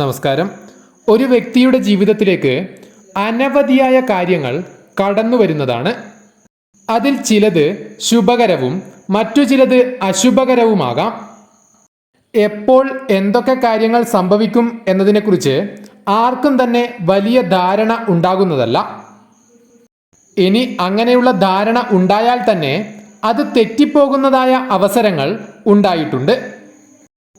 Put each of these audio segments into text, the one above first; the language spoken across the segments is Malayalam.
നമസ്കാരം. ഒരു വ്യക്തിയുടെ ജീവിതത്തിലേക്ക് അനവധിയായ കാര്യങ്ങൾ കടന്നു വരുന്നതാണ്. അതിൽ ചിലത് ശുഭകരവും മറ്റു ചിലത് അശുഭകരവുമാകാം. എപ്പോൾ എന്തൊക്കെ കാര്യങ്ങൾ സംഭവിക്കും എന്നതിനെക്കുറിച്ച് ആർക്കും തന്നെ വലിയ ധാരണ ഉണ്ടാകുന്നതല്ല. ഇനി അങ്ങനെയുള്ള ധാരണ ഉണ്ടായാൽ തന്നെ അത് തെറ്റിപ്പോകുന്നതായ അവസരങ്ങൾ ഉണ്ടായിട്ടുണ്ട്.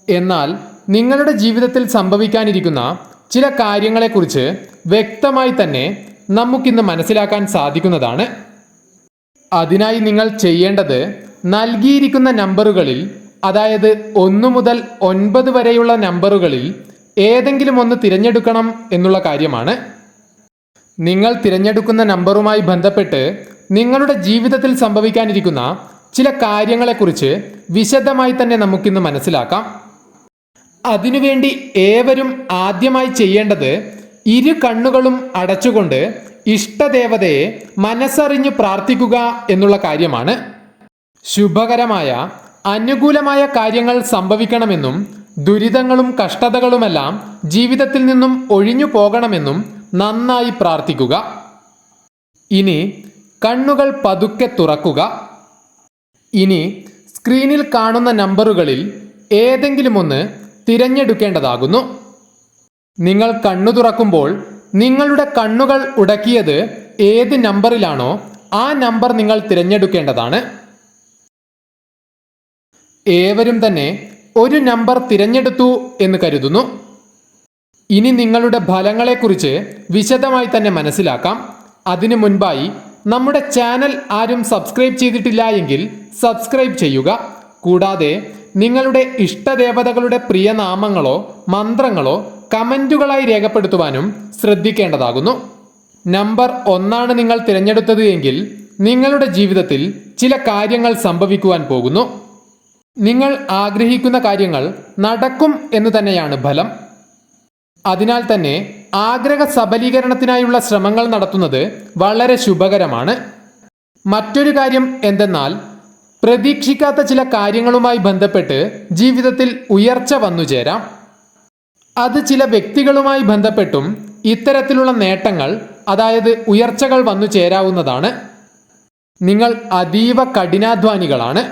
എന്നാൽ നിങ്ങളുടെ ജീവിതത്തിൽ സംഭവിക്കാനിരിക്കുന്ന ചില കാര്യങ്ങളെക്കുറിച്ച് വ്യക്തമായി തന്നെ നമുക്കിന്ന് മനസ്സിലാക്കാൻ സാധിക്കുന്നതാണ്. അതിനായി നിങ്ങൾ ചെയ്യേണ്ടത് നൽകിയിരിക്കുന്ന നമ്പറുകളിൽ അതായത് ഒന്ന് മുതൽ ഒൻപത് വരെയുള്ള നമ്പറുകളിൽ ഏതെങ്കിലും ഒന്ന് തിരഞ്ഞെടുക്കണം എന്നുള്ള കാര്യമാണ്. നിങ്ങൾ തിരഞ്ഞെടുക്കുന്ന നമ്പറുമായി ബന്ധപ്പെട്ട് നിങ്ങളുടെ ജീവിതത്തിൽ സംഭവിക്കാനിരിക്കുന്ന ചില കാര്യങ്ങളെക്കുറിച്ച് വിശദമായി തന്നെ നമുക്കിന്ന് മനസ്സിലാക്കാം. അതിനുവേണ്ടി ഏവരും ആദ്യമായി ചെയ്യേണ്ടത് ഇരു കണ്ണുകളും അടച്ചുകൊണ്ട് ഇഷ്ടദേവതയെ മനസ്സറിഞ്ഞ് പ്രാർത്ഥിക്കുക എന്നുള്ള കാര്യമാണ്. ശുഭകരമായ അനുകൂലമായ കാര്യങ്ങൾ സംഭവിക്കണമെന്നും ദുരിതങ്ങളും കഷ്ടതകളുമെല്ലാം ജീവിതത്തിൽ നിന്നും ഒഴിഞ്ഞു പോകണമെന്നും നന്നായി പ്രാർത്ഥിക്കുക. ഇനി കണ്ണുകൾ പതുക്കെ തുറക്കുക. ഇനി സ്ക്രീനിൽ കാണുന്ന നമ്പറുകളിൽ ഏതെങ്കിലും ഒന്ന് തിരഞ്ഞെടുക്കേണ്ടതാകുന്നു. നിങ്ങൾ കണ്ണു തുറക്കുമ്പോൾ നിങ്ങളുടെ കണ്ണുകൾ ഉടക്കിയത് ഏത് നമ്പറിലാണോ ആ നമ്പർ നിങ്ങൾ തിരഞ്ഞെടുക്കേണ്ടതാണ്. ഏവരും തന്നെ ഒരു നമ്പർ തിരഞ്ഞെടുത്തു എന്ന് കരുതുന്നു. ഇനി നിങ്ങളുടെ ഫലങ്ങളെക്കുറിച്ച് വിശദമായി തന്നെ മനസ്സിലാക്കാം. അതിനു മുൻപായി നമ്മുടെ ചാനൽ ആരും സബ്സ്ക്രൈബ് ചെയ്തിട്ടില്ല എങ്കിൽ സബ്സ്ക്രൈബ് ചെയ്യുക. കൂടാതെ നിങ്ങളുടെ ഇഷ്ടദേവതകളുടെ പ്രിയനാമങ്ങളോ മന്ത്രങ്ങളോ കമന്റുകളായി രേഖപ്പെടുത്തുവാനും ശ്രദ്ധിക്കേണ്ടതാകുന്നു. നമ്പർ ഒന്നാണ് നിങ്ങൾ തിരഞ്ഞെടുത്തത് എങ്കിൽ നിങ്ങളുടെ ജീവിതത്തിൽ ചില കാര്യങ്ങൾ സംഭവിക്കുവാൻ പോകുന്നു. നിങ്ങൾ ആഗ്രഹിക്കുന്ന കാര്യങ്ങൾ നടക്കും എന്ന് തന്നെയാണ് ഫലം. അതിനാൽ തന്നെ ആഗ്രഹ സബലീകരണത്തിനായുള്ള ശ്രമങ്ങൾ നടത്തുന്നത് വളരെ ശുഭകരമാണ്. മറ്റൊരു കാര്യം എന്തെന്നാൽ പ്രതീക്ഷിക്കാത്ത ചില കാര്യങ്ങളുമായി ബന്ധപ്പെട്ട് ജീവിതത്തിൽ ഉയർച്ച വന്നു ചേരാം. അത് ചില വ്യക്തികളുമായി ബന്ധപ്പെട്ടും ഇത്തരത്തിലുള്ള നേട്ടങ്ങൾ അതായത് ഉയർച്ചകൾ വന്നു ചേരാവുന്നതാണ്. നിങ്ങൾ അതീവ കഠിനാധ്വാനികളാണ്.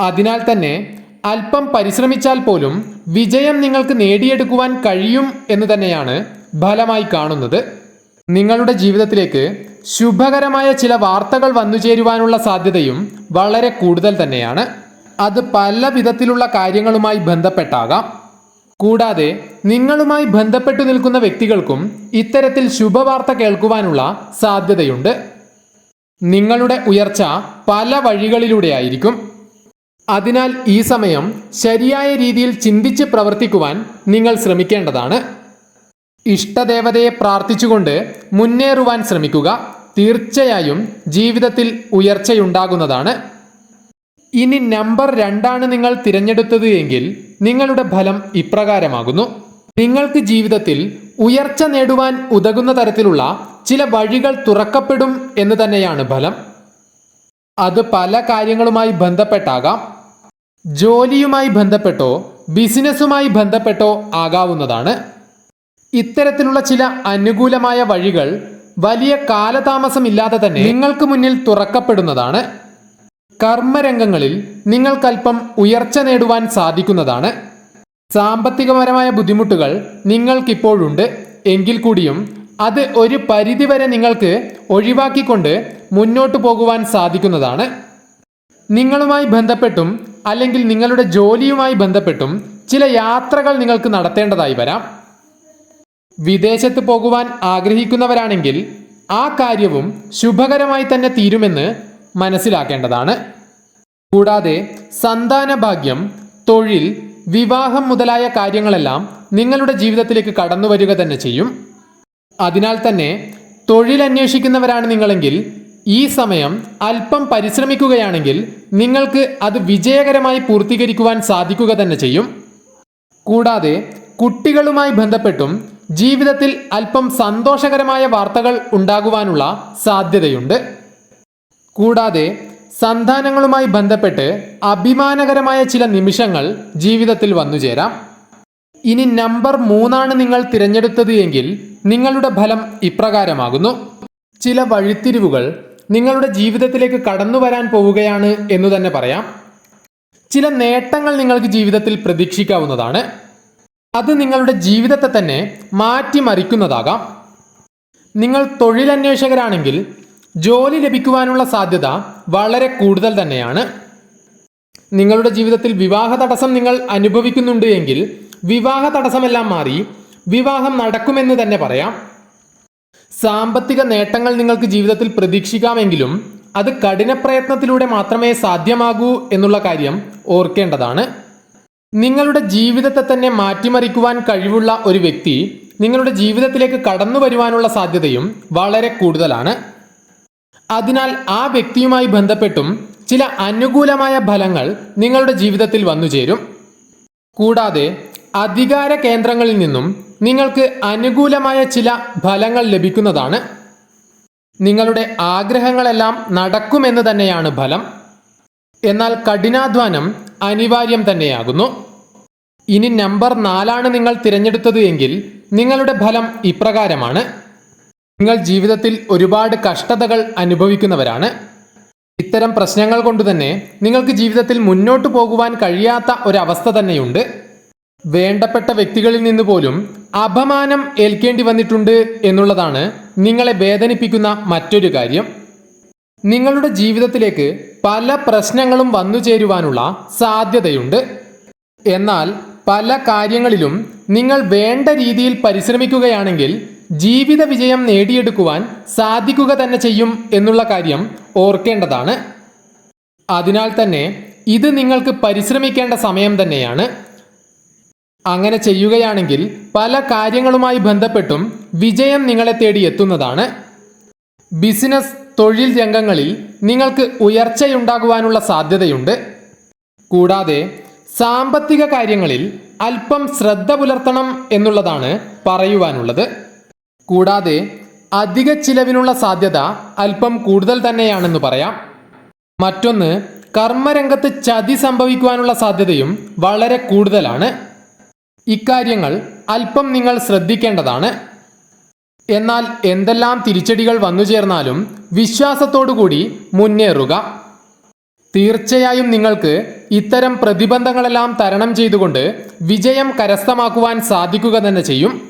അതിനാൽ തന്നെ അല്പം പരിശ്രമിച്ചാൽ പോലും വിജയം നിങ്ങൾക്ക് നേടിയെടുക്കുവാൻ കഴിയും എന്ന് തന്നെയാണ് ഫലമായി കാണുന്നത്. നിങ്ങളുടെ ജീവിതത്തിലേക്ക് ശുഭകരമായ ചില വാർത്തകൾ വന്നു ചേരുവാനുള്ള സാധ്യതയും വളരെ കൂടുതൽ തന്നെയാണ്. അത് പല വിധത്തിലുള്ള കാര്യങ്ങളുമായി ബന്ധപ്പെട്ടാകാം. കൂടാതെ നിങ്ങളുമായി ബന്ധപ്പെട്ടു നിൽക്കുന്ന വ്യക്തികൾക്കും ഇത്തരത്തിൽ ശുഭവാർത്ത കേൾക്കുവാനുള്ള സാധ്യതയുണ്ട്. നിങ്ങളുടെ ഉയർച്ച പല വഴികളിലൂടെയായിരിക്കും അതിനാൽ ഈ സമയം ശരിയായ രീതിയിൽ ചിന്തിച്ച് പ്രവർത്തിക്കുവാൻ നിങ്ങൾ ശ്രമിക്കേണ്ടതാണ്. ഇഷ്ടദേവതയെ പ്രാർത്ഥിച്ചുകൊണ്ട് മുന്നേറുവാൻ ശ്രമിക്കുക. തീർച്ചയായും ജീവിതത്തിൽ ഉയർച്ചയുണ്ടാകുന്നതാണ്. ഇനി നമ്പർ രണ്ടാണ് നിങ്ങൾ തിരഞ്ഞെടുത്തത് എങ്കിൽ നിങ്ങളുടെ ഫലം ഇപ്രകാരമാകുന്നു. നിങ്ങൾക്ക് ജീവിതത്തിൽ ഉയർച്ച നേടുവാൻ ഉതകുന്ന തരത്തിലുള്ള ചില വഴികൾ തുറക്കപ്പെടും എന്ന് തന്നെയാണ് ഫലം. അത് പല കാര്യങ്ങളുമായി ബന്ധപ്പെട്ടാകാം. ജോലിയുമായി ബന്ധപ്പെട്ടോ ബിസിനസ്സുമായി ബന്ധപ്പെട്ടോ ആകാവുന്നതാണ്. ഇത്തരത്തിലുള്ള ചില അനുകൂലമായ വഴികൾ വലിയ കാലതാമസമില്ലാതെ തന്നെ നിങ്ങൾക്ക് മുന്നിൽ തുറക്കപ്പെടുന്നതാണ്. കർമ്മരംഗങ്ങളിൽ നിങ്ങൾക്കല്പം ഉയർച്ച നേടുവാൻ സാധിക്കുന്നതാണ്. സാമ്പത്തികപരമായ ബുദ്ധിമുട്ടുകൾ നിങ്ങൾക്കിപ്പോഴുണ്ട്. എങ്കിൽ കൂടിയും അത് ഒരു പരിധിവരെ നിങ്ങൾക്ക് ഒഴിവാക്കിക്കൊണ്ട് മുന്നോട്ട് പോകുവാൻ സാധിക്കുന്നതാണ്. നിങ്ങളുമായി ബന്ധപ്പെട്ടും അല്ലെങ്കിൽ നിങ്ങളുടെ ജോലിയുമായി ബന്ധപ്പെട്ടും ചില യാത്രകൾ നിങ്ങൾക്ക് നടത്തേണ്ടതായി വരാം. വിദേശത്ത് പോകുവാൻ ആഗ്രഹിക്കുന്നവരാണെങ്കിൽ ആ കാര്യവും ശുഭകരമായി തന്നെ തീരുമെന്ന് മനസ്സിലാക്കേണ്ടതാണ്. കൂടാതെ സന്താന ഭാഗ്യം തൊഴിൽ വിവാഹം മുതലായ കാര്യങ്ങളെല്ലാം നിങ്ങളുടെ ജീവിതത്തിലേക്ക് കടന്നു വരിക തന്നെ ചെയ്യും. അതിനാൽ തന്നെ തൊഴിൽ അന്വേഷിക്കുന്നവരാണ് നിങ്ങളെങ്കിൽ ഈ സമയം അല്പം പരിശ്രമിക്കുകയാണെങ്കിൽ നിങ്ങൾക്ക് അത് വിജയകരമായി പൂർത്തീകരിക്കുവാൻ സാധിക്കുക തന്നെ ചെയ്യും. കൂടാതെ കുട്ടികളുമായി ബന്ധപ്പെട്ടും ജീവിതത്തിൽ അല്പം സന്തോഷകരമായ വാർത്തകൾ ഉണ്ടാകുവാനുള്ള സാധ്യതയുണ്ട്. കൂടാതെ സന്താനങ്ങളുമായി ബന്ധപ്പെട്ട് അഭിമാനകരമായ ചില നിമിഷങ്ങൾ ജീവിതത്തിൽ വന്നുചേരാം ഇനി നമ്പർ മൂന്നാണ് നിങ്ങൾ തിരഞ്ഞെടുത്തത് എങ്കിൽ നിങ്ങളുടെ ഫലം ഇപ്രകാരമാകുന്നു. ചില വഴിത്തിരിവുകൾ നിങ്ങളുടെ ജീവിതത്തിലേക്ക് കടന്നു വരാൻ പോവുകയാണ് എന്ന് തന്നെ പറയാം. ചില നേട്ടങ്ങൾ നിങ്ങൾക്ക് ജീവിതത്തിൽ പ്രതീക്ഷിക്കാവുന്നതാണ്. അത് നിങ്ങളുടെ ജീവിതത്തെ തന്നെ മാറ്റിമറിക്കുന്നതാകാം. നിങ്ങൾ തൊഴിലന്വേഷകരാണെങ്കിൽ ജോലി ലഭിക്കുവാനുള്ള സാധ്യത വളരെ കൂടുതൽ തന്നെയാണ്. നിങ്ങളുടെ ജീവിതത്തിൽ വിവാഹ തടസ്സം നിങ്ങൾ അനുഭവിക്കുന്നുണ്ട് എങ്കിൽ വിവാഹ തടസ്സമെല്ലാം മാറി വിവാഹം നടക്കുമെന്ന് തന്നെ പറയാം. സാമ്പത്തിക നേട്ടങ്ങൾ നിങ്ങൾക്ക് ജീവിതത്തിൽ പ്രതീക്ഷിക്കാമെങ്കിലും അത് കഠിന പ്രയത്നത്തിലൂടെ മാത്രമേ സാധ്യമാകൂ എന്നുള്ള കാര്യം ഓർക്കേണ്ടതാണ്. നിങ്ങളുടെ ജീവിതത്തെ തന്നെ മാറ്റിമറിക്കുവാൻ കഴിവുള്ള ഒരു വ്യക്തി നിങ്ങളുടെ ജീവിതത്തിലേക്ക് കടന്നു വരുവാനുള്ള സാധ്യതയും വളരെ കൂടുതലാണ്. അതിനാൽ ആ വ്യക്തിയുമായി ബന്ധപ്പെട്ടും ചില അനുകൂലമായ ഫലങ്ങൾ നിങ്ങളുടെ ജീവിതത്തിൽ വന്നു ചേരും. കൂടാതെ അധികാര കേന്ദ്രങ്ങളിൽ നിന്നും നിങ്ങൾക്ക് അനുകൂലമായ ചില ഫലങ്ങൾ ലഭിക്കുന്നതാണ്. നിങ്ങളുടെ ആഗ്രഹങ്ങളെല്ലാം നടക്കുമെന്ന് തന്നെയാണ് ഫലം. എന്നാൽ കഠിനാധ്വാനം അനിവാര്യം തന്നെയാകുന്നു. ഇനി നമ്പർ നാലാണ് നിങ്ങൾ തിരഞ്ഞെടുത്തത് എങ്കിൽ നിങ്ങളുടെ ഫലം ഇപ്രകാരമാണ്. നിങ്ങൾ ജീവിതത്തിൽ ഒരുപാട് കഷ്ടതകൾ അനുഭവിക്കുന്നവരാണ്. ഇത്തരം പ്രശ്നങ്ങൾ കൊണ്ട് തന്നെ നിങ്ങൾക്ക് ജീവിതത്തിൽ മുന്നോട്ട് പോകുവാൻ കഴിയാത്ത ഒരവസ്ഥ തന്നെയുണ്ട്. വേണ്ടപ്പെട്ട വ്യക്തികളിൽ നിന്ന് പോലും അപമാനം ഏൽക്കേണ്ടി വന്നിട്ടുണ്ട് എന്നുള്ളതാണ് നിങ്ങളെ വേദനിപ്പിക്കുന്ന മറ്റൊരു കാര്യം. നിങ്ങളുടെ ജീവിതത്തിലേക്ക് പല പ്രശ്നങ്ങളും വന്നു ചേരുവാനുള്ള സാധ്യതയുണ്ട്. എന്നാൽ പല കാര്യങ്ങളിലും നിങ്ങൾ വേണ്ട രീതിയിൽ പരിശ്രമിക്കുകയാണെങ്കിൽ ജീവിത വിജയം നേടിയെടുക്കുവാൻ സാധിക്കുക തന്നെ ചെയ്യും എന്നുള്ള കാര്യം ഓർക്കേണ്ടതാണ്. അതിനാൽ തന്നെ ഇത് നിങ്ങൾക്ക് പരിശ്രമിക്കേണ്ട സമയം തന്നെയാണ്. അങ്ങനെ ചെയ്യുകയാണെങ്കിൽ പല കാര്യങ്ങളുമായി ബന്ധപ്പെട്ടും വിജയം നിങ്ങളെ തേടി എത്തുന്നതാണ് ബിസിനസ് തൊഴിൽ രംഗങ്ങളിൽ നിങ്ങൾക്ക് ഉയർച്ചയുണ്ടാകുവാനുള്ള സാധ്യതയുണ്ട്. കൂടാതെ സാമ്പത്തിക കാര്യങ്ങളിൽ അല്പം ശ്രദ്ധ പുലർത്തണം എന്നുള്ളതാണ് പറയുവാനുള്ളത്. കൂടാതെ അധിക ചിലവിനുള്ള സാധ്യത അല്പം കൂടുതൽ തന്നെയാണെന്ന് പറയാം. മറ്റൊന്ന് കർമ്മരംഗത്ത് ചതി സംഭവിക്കുവാനുള്ള സാധ്യതയും വളരെ കൂടുതലാണ്. ഇക്കാര്യങ്ങൾ അല്പം നിങ്ങൾ ശ്രദ്ധിക്കേണ്ടതാണ്. എന്നാൽ എന്തെല്ലാം തിരിച്ചടികൾ വന്നു ചേർന്നാലും വിശ്വാസത്തോടുകൂടി മുന്നേറുക. തീർച്ചയായും നിങ്ങൾക്ക് ഇത്തരം പ്രതിബന്ധങ്ങളെല്ലാം തരണം ചെയ്തുകൊണ്ട് വിജയം കരസ്ഥമാക്കുവാൻ സാധിക്കുക തന്നെ ചെയ്യും.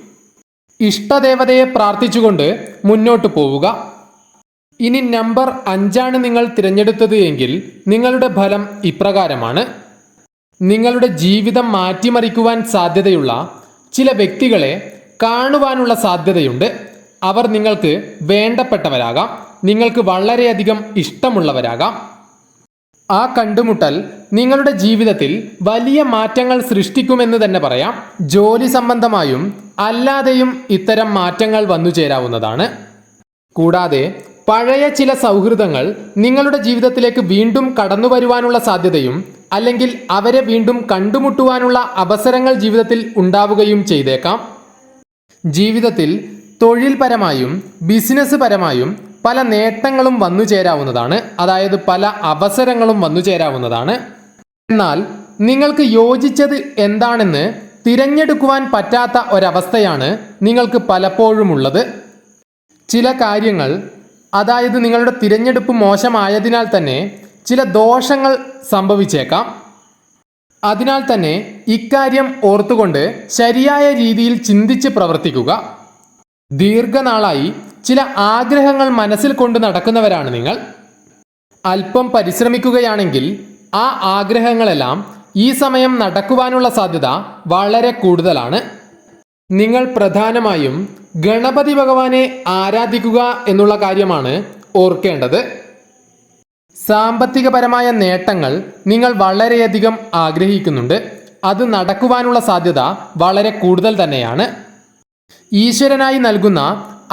ഇഷ്ടദേവതയെ പ്രാർത്ഥിച്ചുകൊണ്ട് മുന്നോട്ട് പോവുക. ഇനി നമ്പർ അഞ്ചാണ് നിങ്ങൾ തിരഞ്ഞെടുത്തത് എങ്കിൽ നിങ്ങളുടെ ഫലം ഇപ്രകാരമാണ്. നിങ്ങളുടെ ജീവിതം മാറ്റിമറിക്കുവാൻ സാധ്യതയുള്ള ചില വ്യക്തികളെ കാണുവാനുള്ള സാധ്യതയുണ്ട്. അവർ നിങ്ങൾക്ക് വേണ്ടപ്പെട്ടവരാകാം. നിങ്ങൾക്ക് വളരെയധികം ഇഷ്ടമുള്ളവരാകാം. ആ കണ്ടുമുട്ടൽ നിങ്ങളുടെ ജീവിതത്തിൽ വലിയ മാറ്റങ്ങൾ സൃഷ്ടിക്കുമെന്ന് തന്നെ പറയാം. ജോലി സംബന്ധമായും അല്ലാതെയും ഇത്തരം മാറ്റങ്ങൾ വന്നു ചേരാവുന്നതാണ്. കൂടാതെ പഴയ ചില സൗഹൃദങ്ങൾ നിങ്ങളുടെ ജീവിതത്തിലേക്ക് വീണ്ടും കടന്നു വരുവാനുള്ള സാധ്യതയും അല്ലെങ്കിൽ അവരെ വീണ്ടും കണ്ടുമുട്ടുവാനുള്ള അവസരങ്ങൾ ജീവിതത്തിൽ ഉണ്ടാവുകയും ചെയ്തേക്കാം. ജീവിതത്തിൽ തൊഴിൽപരമായും ബിസിനസ് പരമായും പല നേട്ടങ്ങളും വന്നു ചേരാവുന്നതാണ്. അതായത് പല അവസരങ്ങളും വന്നു ചേരാവുന്നതാണ്. എന്നാൽ നിങ്ങൾക്ക് യോജിച്ചത് എന്താണെന്ന് തിരഞ്ഞെടുക്കുവാൻ പറ്റാത്ത ഒരവസ്ഥയാണ് നിങ്ങൾക്ക് പലപ്പോഴും ഉള്ളത് ചില കാര്യങ്ങൾ അതായത് നിങ്ങളുടെ തിരഞ്ഞെടുപ്പ് മോശമായതിനാൽ തന്നെ ചില ദോഷങ്ങൾ സംഭവിച്ചേക്കാം. അതിനാൽ തന്നെ ഇക്കാര്യം ഓർത്തുകൊണ്ട് ശരിയായ രീതിയിൽ ചിന്തിച്ച് പ്രവർത്തിക്കുക. ദീർഘനാളായി ചില ആഗ്രഹങ്ങൾ മനസ്സിൽ കൊണ്ട് നടക്കുന്നവരാണ് നിങ്ങൾ. അല്പം പരിശ്രമിക്കുകയാണെങ്കിൽ ആ ആഗ്രഹങ്ങളെല്ലാം ഈ സമയം നടക്കുവാനുള്ള സാധ്യത വളരെ കൂടുതലാണ്. നിങ്ങൾ പ്രധാനമായും ഗണപതി ഭഗവാനെ ആരാധിക്കുക എന്നുള്ള കാര്യമാണ് ഓർക്കേണ്ടത്. സാമ്പത്തികപരമായ നേട്ടങ്ങൾ നിങ്ങൾ വളരെയധികം ആഗ്രഹിക്കുന്നുണ്ട്. അത് നടക്കുവാനുള്ള സാധ്യത വളരെ കൂടുതൽ തന്നെയാണ്. ഈശ്വരനായി നൽകുന്ന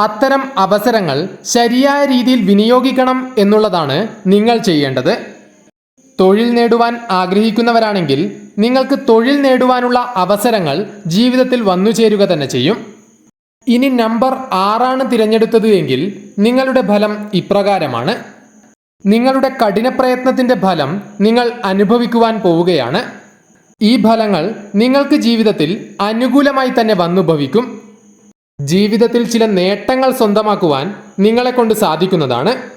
അത്തരം അവസരങ്ങൾ ശരിയായ രീതിയിൽ വിനിയോഗിക്കണം എന്നുള്ളതാണ് നിങ്ങൾ ചെയ്യേണ്ടത്. തൊഴിൽ നേടുവാൻ ആഗ്രഹിക്കുന്നവരാണെങ്കിൽ നിങ്ങൾക്ക് തൊഴിൽ നേടുവാനുള്ള അവസരങ്ങൾ ജീവിതത്തിൽ വന്നു ചേരുക തന്നെ ചെയ്യും. ഇനി നമ്പർ ആറാണ് തിരഞ്ഞെടുത്തത് എങ്കിൽ നിങ്ങളുടെ ഫലം ഇപ്രകാരമാണ്. നിങ്ങളുടെ കഠിന പ്രയത്നത്തിന്റെ ഫലം നിങ്ങൾ അനുഭവിക്കുവാൻ പോവുകയാണ്. ഈ ഫലങ്ങൾ നിങ്ങൾക്ക് ജീവിതത്തിൽ അനുകൂലമായി തന്നെ വന്നുഭവിക്കും. ജീവിതത്തിൽ ചില നേട്ടങ്ങൾ സ്വന്തമാക്കുവാൻ നിങ്ങളെ കൊണ്ട് സാധിക്കുന്നതാണ്.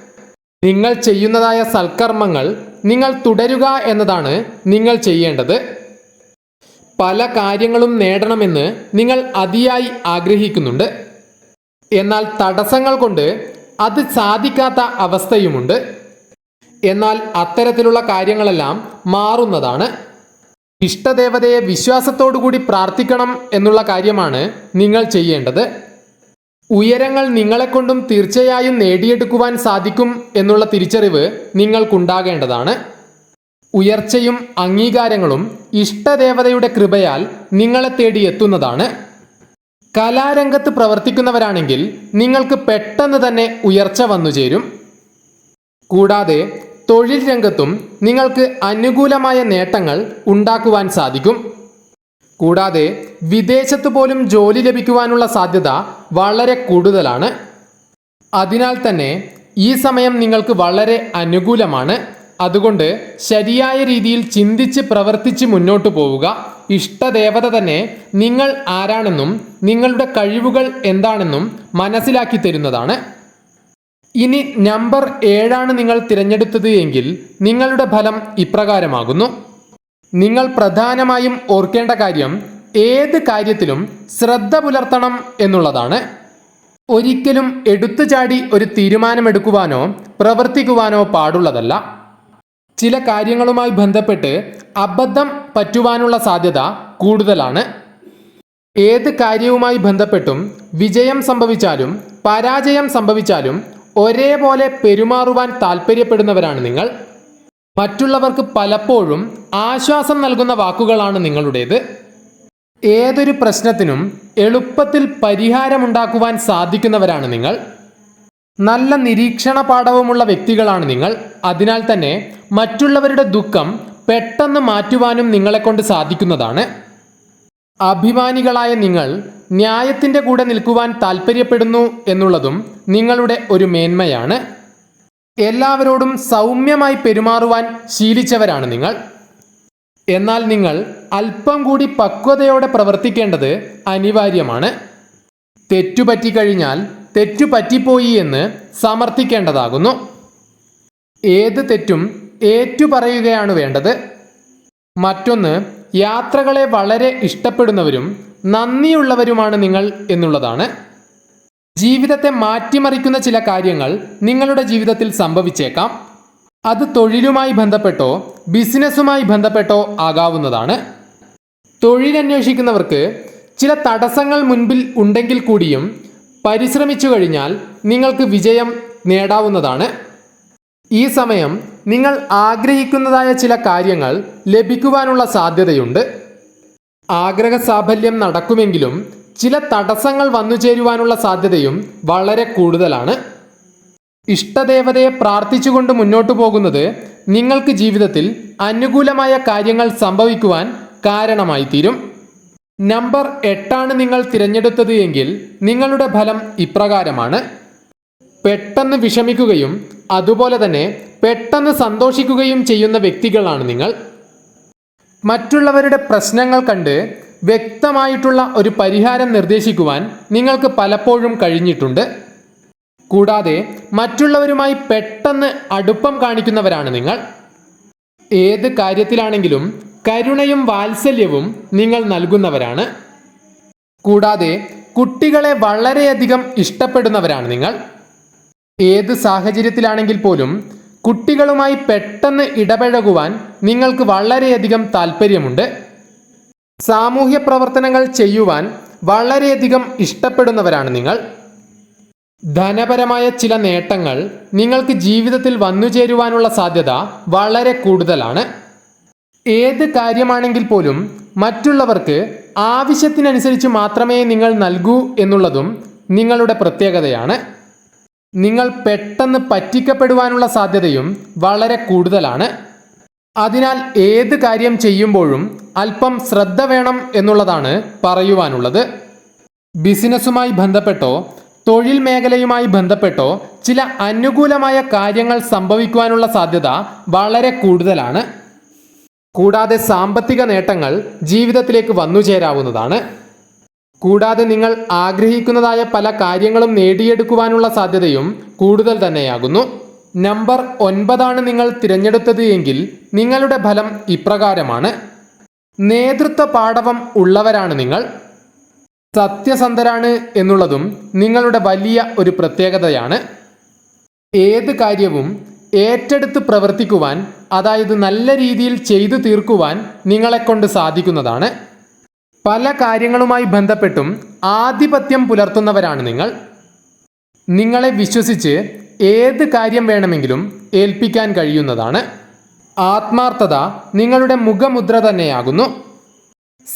നിങ്ങൾ ചെയ്യുന്നതായ സൽക്കർമ്മങ്ങൾ നിങ്ങൾ തുടരുക എന്നതാണ് നിങ്ങൾ ചെയ്യേണ്ടത്. പല കാര്യങ്ങളും നേടണമെന്ന് നിങ്ങൾ അതിയായി ആഗ്രഹിക്കുന്നുണ്ട്. എന്നാൽ തടസ്സങ്ങൾ കൊണ്ട് അത് സാധിക്കാത്ത അവസ്ഥയുമുണ്ട്. എന്നാൽ അത്തരത്തിലുള്ള കാര്യങ്ങളെല്ലാം മാറുന്നതാണ്. ഇഷ്ടദേവതയെ വിശ്വാസത്തോടുകൂടി പ്രാർത്ഥിക്കണം എന്നുള്ള കാര്യമാണ് നിങ്ങൾ ചെയ്യേണ്ടത്. ഉയരങ്ങൾ നിങ്ങളെക്കൊണ്ടും തീർച്ചയായും നേടിയെടുക്കുവാൻ സാധിക്കും എന്നുള്ള തിരിച്ചറിവ് നിങ്ങൾക്കുണ്ടാകേണ്ടതാണ്. ഉയർച്ചയും അംഗീകാരങ്ങളും ഇഷ്ടദേവതയുടെ കൃപയാൽ നിങ്ങളെ തേടി എത്തുന്നതാണ് കലാരംഗത്ത് പ്രവർത്തിക്കുന്നവരാണെങ്കിൽ നിങ്ങൾക്ക് പെട്ടെന്ന് തന്നെ ഉയർച്ച വന്നു ചേരും കൂടാതെ തൊഴിൽ രംഗത്തും നിങ്ങൾക്ക് അനുകൂലമായ നേട്ടങ്ങൾ ഉണ്ടാക്കുവാൻ സാധിക്കും. കൂടാതെ വിദേശത്ത് പോലും ജോലി ലഭിക്കുവാനുള്ള സാധ്യത വളരെ കൂടുതലാണ്. അതിനാൽ തന്നെ ഈ സമയം നിങ്ങൾക്ക് വളരെ അനുകൂലമാണ്. അതുകൊണ്ട് ശരിയായ രീതിയിൽ ചിന്തിച്ച് പ്രവർത്തിച്ച് മുന്നോട്ട് പോവുക. ഇഷ്ടദേവത തന്നെ നിങ്ങൾ ആരാണെന്നും നിങ്ങളുടെ കഴിവുകൾ എന്താണെന്നും മനസ്സിലാക്കി തരുന്നതാണ്. ഇനി നമ്പർ ഏഴാണ് നിങ്ങൾ തിരഞ്ഞെടുത്തത് എങ്കിൽ നിങ്ങളുടെ ഫലം ഇപ്രകാരമാകുന്നു. നിങ്ങൾ പ്രധാനമായും ഓർക്കേണ്ട കാര്യം ഏത് കാര്യത്തിലും ശ്രദ്ധ പുലർത്തണം എന്നുള്ളതാണ്. ഒരിക്കലും എടുത്തുചാടി ഒരു തീരുമാനമെടുക്കുവാനോ പ്രവർത്തിക്കുവാനോ പാടുള്ളതല്ല. ചില കാര്യങ്ങളുമായി ബന്ധപ്പെട്ട് അബദ്ധം പറ്റുവാനുള്ള സാധ്യത കൂടുതലാണ്. ഏത് കാര്യവുമായി ബന്ധപ്പെട്ടും വിജയം സംഭവിച്ചാലും പരാജയം സംഭവിച്ചാലും ഒരേപോലെ പെരുമാറുവാൻ താല്പര്യപ്പെടുന്നവരാണ് നിങ്ങൾ. മറ്റുള്ളവർക്ക് പലപ്പോഴും ആശ്വാസം നൽകുന്ന വാക്കുകളാണ് നിങ്ങളുടേത്. ഏതൊരു പ്രശ്നത്തിനും എളുപ്പത്തിൽ പരിഹാരമുണ്ടാക്കുവാൻ സാധിക്കുന്നവരാണ് നിങ്ങൾ. നല്ല നിരീക്ഷണ പാഠവുമുള്ള വ്യക്തികളാണ് നിങ്ങൾ. അതിനാൽ തന്നെ മറ്റുള്ളവരുടെ ദുഃഖം പെട്ടെന്ന് മാറ്റുവാനും നിങ്ങളെക്കൊണ്ട് സാധിക്കുന്നതാണ്. അഭിമാനികളായ നിങ്ങൾ ന്യായത്തിന്റെ കൂടെ നിൽക്കുവാൻ താല്പര്യപ്പെടുന്നു എന്നുള്ളതും നിങ്ങളുടെ ഒരു മേന്മയാണ്. എല്ലാവരോടും സൗമ്യമായി പെരുമാറുവാൻ ശീലിച്ചവരാണ് നിങ്ങൾ. എന്നാൽ നിങ്ങൾ അല്പം കൂടി പക്വതയോടെ പ്രവർത്തിക്കേണ്ടത് അനിവാര്യമാണ്. തെറ്റുപറ്റിക്കഴിഞ്ഞാൽ തെറ്റുപറ്റിപ്പോയി എന്ന് സമർത്ഥിക്കേണ്ടതാകുന്നു. ഏത് തെറ്റും ഏറ്റുപറയുകയാണ് വേണ്ടത്. മറ്റൊന്ന് യാത്രകളെ വളരെ ഇഷ്ടപ്പെടുന്നവരും നന്ദിയുള്ളവരുമാണ് നിങ്ങൾ എന്നുള്ളതാണ്. ജീവിതത്തെ മാറ്റിമറിക്കുന്ന ചില കാര്യങ്ങൾ നിങ്ങളുടെ ജീവിതത്തിൽ സംഭവിച്ചേക്കാം. അത് തൊഴിലുമായി ബന്ധപ്പെട്ടോ ബിസിനസ്സുമായി ബന്ധപ്പെട്ടോ ആകാവുന്നതാണ്. തൊഴിലന്വേഷിക്കുന്നവർക്ക് ചില തടസ്സങ്ങൾ മുൻപിൽ ഉണ്ടെങ്കിൽ കൂടിയും പരിശ്രമിച്ചു കഴിഞ്ഞാൽ നിങ്ങൾക്ക് വിജയം നേടാവുന്നതാണ്. ഈ സമയം നിങ്ങൾ ആഗ്രഹിക്കുന്നതായ ചില കാര്യങ്ങൾ ലഭിക്കുവാനുള്ള സാധ്യതയുണ്ട്. ആഗ്രഹ സാഫല്യം നടക്കുമെങ്കിലും ചില തടസ്സങ്ങൾ വന്നു ചേരുവാനുള്ള സാധ്യതയും വളരെ കൂടുതലാണ്. ഇഷ്ടദേവതയെ പ്രാർത്ഥിച്ചുകൊണ്ട് മുന്നോട്ടു പോകുന്നത് നിങ്ങൾക്ക് ജീവിതത്തിൽ അനുകൂലമായ കാര്യങ്ങൾ സംഭവിക്കുവാൻ കാരണമായി തീരും നമ്പർ എട്ടാണ് നിങ്ങൾ തിരഞ്ഞെടുത്തത് എങ്കിൽ നിങ്ങളുടെ ഫലം ഇപ്രകാരമാണ്. പെട്ടെന്ന് വിഷമിക്കുകയും അതുപോലെ തന്നെ പെട്ടെന്ന് സന്തോഷിക്കുകയും ചെയ്യുന്ന വ്യക്തികളാണ് നിങ്ങൾ. മറ്റുള്ളവരുടെ പ്രശ്നങ്ങൾ കണ്ട് വ്യക്തമായിട്ടുള്ള ഒരു പരിഹാരം നിർദ്ദേശിക്കുവാൻ നിങ്ങൾക്ക് പലപ്പോഴും കഴിഞ്ഞിട്ടുണ്ട്. കൂടാതെ മറ്റുള്ളവരുമായി പെട്ടെന്ന് അടുപ്പം കാണിക്കുന്നവരാണ് നിങ്ങൾ. ഏത് കാര്യത്തിലാണെങ്കിലും കരുണയും വാത്സല്യവും നിങ്ങൾ നൽകുന്നവരാണ്. കൂടാതെ കുട്ടികളെ വളരെയധികം ഇഷ്ടപ്പെടുന്നവരാണ് നിങ്ങൾ. ഏത് സാഹചര്യത്തിലാണെങ്കിൽ പോലും കുട്ടികളുമായി പെട്ടെന്ന് ഇടപഴകുവാൻ നിങ്ങൾക്ക് വളരെയധികം താല്പര്യമുണ്ട്. സാമൂഹ്യ പ്രവർത്തനങ്ങൾ ചെയ്യുവാൻ വളരെയധികം ഇഷ്ടപ്പെടുന്നവരാണ് നിങ്ങൾ. ധനപരമായ ചില നേട്ടങ്ങൾ നിങ്ങൾക്ക് ജീവിതത്തിൽ വന്നു ചേരുവാനുള്ള സാധ്യത വളരെ കൂടുതലാണ്. ഏത് കാര്യമാണെങ്കിൽ പോലും മറ്റുള്ളവർക്ക് ആവശ്യത്തിനനുസരിച്ച് മാത്രമേ നിങ്ങൾ നൽകൂ എന്നുള്ളതും നിങ്ങളുടെ പ്രത്യേകതയാണ്. നിങ്ങൾ പെട്ടെന്ന് പറ്റിക്കപ്പെടുവാനുള്ള സാധ്യതയും വളരെ കൂടുതലാണ്. അതിനാൽ ഏത് കാര്യം ചെയ്യുമ്പോഴും അല്പം ശ്രദ്ധ വേണം എന്നുള്ളതാണ് പറയുവാനുള്ളത്. ബിസിനസ്സുമായി ബന്ധപ്പെട്ടോ തൊഴിൽ മേഖലയുമായി ബന്ധപ്പെട്ടോ ചില അനുകൂലമായ കാര്യങ്ങൾ സംഭവിക്കുവാനുള്ള സാധ്യത വളരെ കൂടുതലാണ്. കൂടാതെ സാമ്പത്തിക നേട്ടങ്ങൾ ജീവിതത്തിലേക്ക് വന്നുചേരാവുന്നതാണ്. കൂടാതെ നിങ്ങൾ ആഗ്രഹിക്കുന്നതായ പല കാര്യങ്ങളും നേടിയെടുക്കുവാനുള്ള സാധ്യതയും കൂടുതൽ തന്നെയാകുന്നു. നമ്പർ ഒൻപതാണ് നിങ്ങൾ തിരഞ്ഞെടുത്തത് എങ്കിൽ നിങ്ങളുടെ ഫലം ഇപ്രകാരമാണ്. നേതൃത്വ പാഠവം ഉള്ളവരാണ് നിങ്ങൾ. സത്യസന്ധരാണ് എന്നുള്ളതും നിങ്ങളുടെ വലിയ ഒരു പ്രത്യേകതയാണ്. ഏത് കാര്യവും ഏറ്റെടുത്ത് പ്രവർത്തിക്കുവാൻ അതായത് നല്ല രീതിയിൽ ചെയ്തു തീർക്കുവാൻ നിങ്ങളെക്കൊണ്ട് സാധിക്കുന്നതാണ്. പല കാര്യങ്ങളുമായി ബന്ധപ്പെട്ടും ആധിപത്യം പുലർത്തുന്നവരാണ് നിങ്ങൾ. നിങ്ങളെ വിശ്വസിച്ച് ഏത് കാര്യം വേണമെങ്കിലും ഏൽപ്പിക്കാൻ കഴിയുന്നതാണ്. ആത്മാർത്ഥത നിങ്ങളുടെ മുഖമുദ്ര തന്നെയാകുന്നു.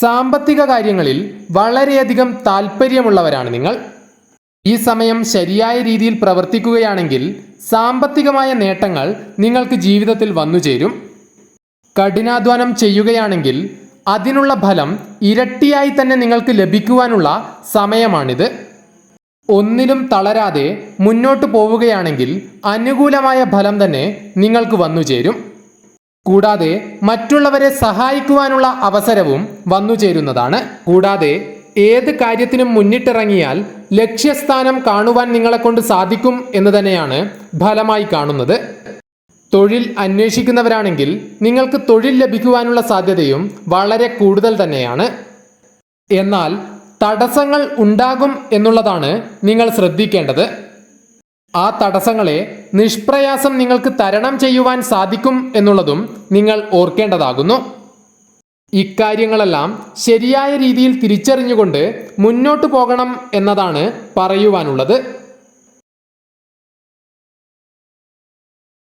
സാമ്പത്തിക കാര്യങ്ങളിൽ വളരെയധികം താല്പര്യമുള്ളവരാണ് നിങ്ങൾ. ഈ സമയം ശരിയായ രീതിയിൽ പ്രവർത്തിക്കുകയാണെങ്കിൽ സാമ്പത്തികമായ നേട്ടങ്ങൾ നിങ്ങൾക്ക് ജീവിതത്തിൽ വന്നുചേരും. കഠിനാധ്വാനം ചെയ്യുകയാണെങ്കിൽ അതിനുള്ള ഫലം ഇരട്ടിയായി തന്നെ നിങ്ങൾക്ക് ലഭിക്കുവാനുള്ള സമയമാണിത്. ഒന്നിലും തളരാതെ മുന്നോട്ട് പോവുകയാണെങ്കിൽ അനുകൂലമായ ഫലം തന്നെ നിങ്ങൾക്ക് വന്നു ചേരും. കൂടാതെ മറ്റുള്ളവരെ സഹായിക്കുവാനുള്ള അവസരവും വന്നു ചേരുന്നതാണ്. കൂടാതെ ഏത് കാര്യത്തിനും മുന്നിട്ടിറങ്ങിയാൽ ലക്ഷ്യസ്ഥാനം കാണുവാൻ നിങ്ങളെക്കൊണ്ട് സാധിക്കും എന്ന് തന്നെയാണ് ഫലമായി കാണുന്നത്. തൊഴിൽ അന്വേഷിക്കുന്നവരാണെങ്കിൽ നിങ്ങൾക്ക് തൊഴിൽ ലഭിക്കുവാനുള്ള സാധ്യതയും വളരെ കൂടുതൽ തന്നെയാണ്. എന്നാൽ തടസ്സങ്ങൾ ഉണ്ടാകും എന്നുള്ളതാണ് നിങ്ങൾ ശ്രദ്ധിക്കേണ്ടത്. ആ തടസ്സങ്ങളെ നിഷ്പ്രയാസം നിങ്ങൾക്ക് തരണം ചെയ്യുവാൻ സാധിക്കും എന്നുള്ളതും നിങ്ങൾ ഓർക്കേണ്ടതാകുന്നു. ഇക്കാര്യങ്ങളെല്ലാം ശരിയായ രീതിയിൽ തിരിച്ചറിഞ്ഞുകൊണ്ട് മുന്നോട്ട് പോകണം എന്നതാണ് പറയുവാനുള്ളത്.